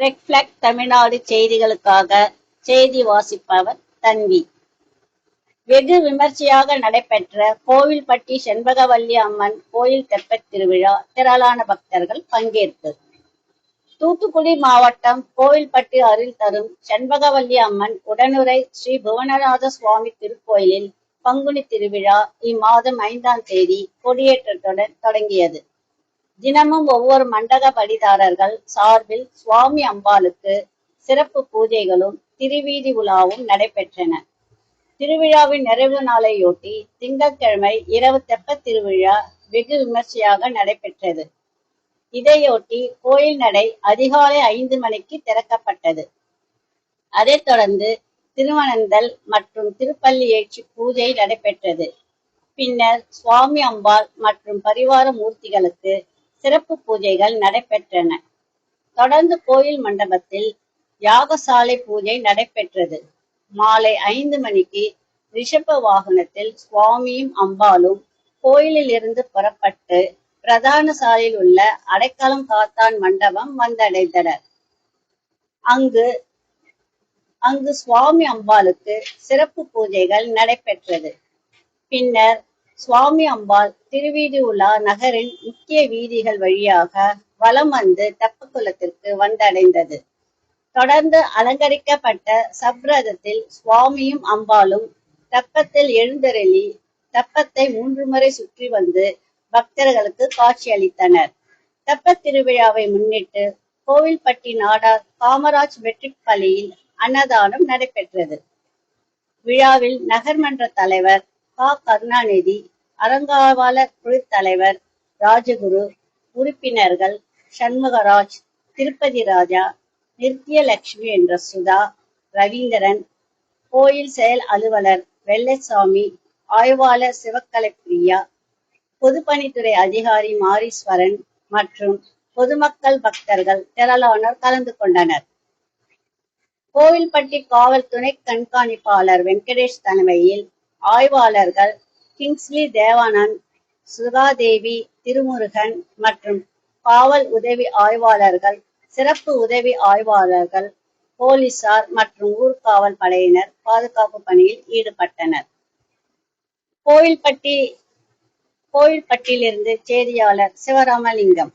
Red Tamil Nadu செய்திகளுக்காக செய்தி வாசிப்பவர் தன்வி. வெகு விமர்சையாக நடைபெற்ற கோவில்பட்டி செண்பகவல்லி அம்மன் கோயில் தெப்பத் திருவிழா திரளான பக்தர்கள் பங்கேற்பு. தூத்துக்குடி மாவட்டம் கோவில்பட்டி அருள் தரும் செண்பகவல்லி அம்மன் உடனுரை ஸ்ரீ புவனநாத சுவாமி திருக்கோயிலில் பங்குனி திருவிழா இம்மாதம் ஐந்தாம் தேதி கொடியேற்றத்துடன் தொடங்கியது. தினமும் ஒவ்வொரு மண்டக படிதாரர்கள் சார்பில் சுவாமி அம்பாளுக்கு சிறப்பு பூஜைகளும் திருவீதி உலாவும் நடைபெற்றன. திருவிழாவின் நிறைவு நாளையொட்டி திங்கட்கிழமை இரவு தெப்ப திருவிழா வெகு விமர்சையாக நடைபெற்றது. இதையொட்டி கோயில் நடை அதிகாலை ஐந்து மணிக்கு திறக்கப்பட்டது. அதைத் தொடர்ந்து திருவனந்தல் மற்றும் திருப்பள்ளி ஏற்றி பூஜை நடைபெற்றது. பின்னர் சுவாமி அம்பாள் மற்றும் பரிவார மூர்த்திகளுக்கு சிறப்பு பூஜைகள் நடைபெற்றன. தொடர்ந்து கோயில் மண்டபத்தில் யாகசாலை பூஜை நடைபெற்றது. மாலை ஐந்து மணிக்கு ரிஷப வாகனத்தில் சுவாமியும் அம்பாலும் கோயிலில் இருந்து புறப்பட்டு பிரதான சாலையில் உள்ள அடைக்கலம் காத்தான் மண்டபம் வந்தடைந்தனர். அங்கு அங்கு சுவாமி அம்பாளுக்கு சிறப்பு பூஜைகள் நடைபெற்றது. பின்னர் சுவாமி அம்பாள் திருவீதி உலா நகரின் முக்கிய வீதிகள் வழியாக வலம் வந்து தெப்பக்குளத்திற்கு வந்தடைந்தது. தொடர்ந்து அலங்கரிக்கப்பட்ட சப்ரதத்தில் சுவாமியும் அம்பாளும் தெப்பத்தில் எழுந்தருளி தெப்பத்தை மூன்று முறை சுற்றி வந்து பக்தர்களுக்கு காட்சியளித்தனர். தெப்பத் திருவிழாவை முன்னிட்டு கோவில்பட்டி நாடார் காமராஜ் மெட்ரிக் பள்ளியில் அன்னதானம் நடைபெற்றது. விழாவில் நகர்மன்ற தலைவர் கா. கருணாநிதி அறங்காவலர் குழுத்தலைவர் ராஜகுரு உறுப்பினர்கள் சண்முகராஜ் திருப்பதி ராஜா நித்யலட்சுமி என்ற சுதா ரவீந்திரன் கோயில் செயல் அலுவலர் வெள்ளசாமி ஆய்வாளர் சிவக்கலை பிரியா பொதுப்பணித்துறை அதிகாரி மாரீஸ்வரன் மற்றும் பொதுமக்கள் பக்தர்கள் திரளானோர் கலந்து கொண்டனர். கோவில்பட்டி காவல் துணை கண்காணிப்பாளர் வெங்கடேஷ் தலைமையில் ஆய்வாளர்கள் கிங்ஸ்லி தேவானந்த் சுகாதேவி திருமுருகன் மற்றும் காவல் உதவி ஆய்வாளர்கள் சிறப்பு உதவி ஆய்வாளர்கள் போலீசார் மற்றும் ஊர்காவல் படையினர் பாதுகாப்பு பணியில் ஈடுபட்டனர். கோயில்பட்டி கோயில்பட்டியிலிருந்து செய்தியாளர் சிவராமலிங்கம்.